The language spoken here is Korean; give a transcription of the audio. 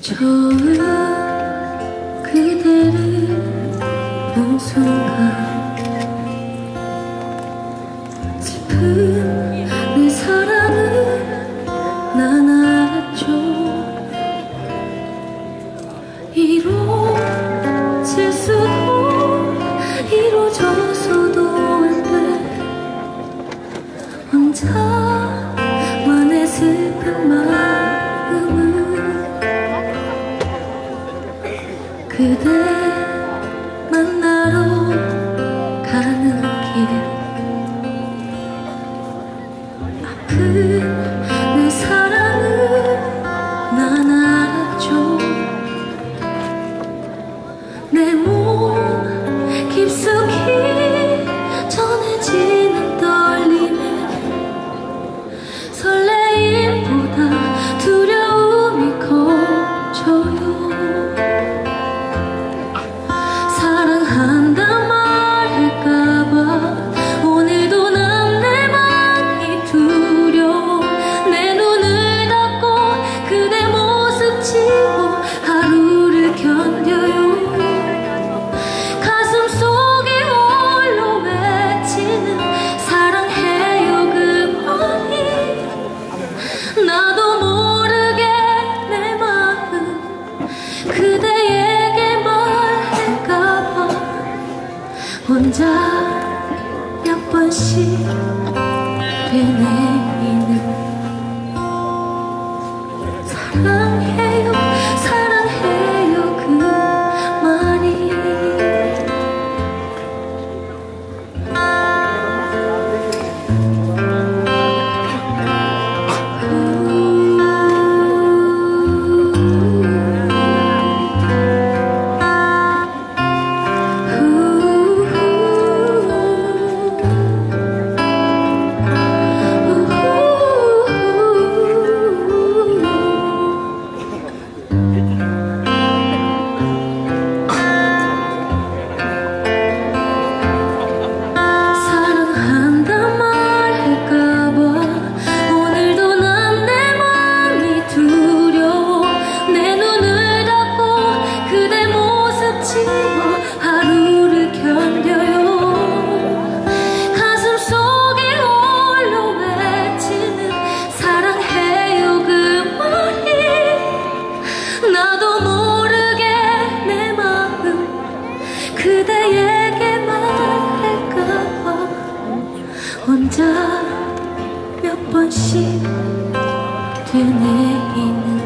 좋은 그대를 본 순간 슬픈 내 사랑을 난 알았죠 이루어질 수도 이루어져서도 안돼. 혼자 그대 만나러 가는 길. 아픈 혼자 몇 번씩 되네. 혼자 몇 번씩 되뇌이는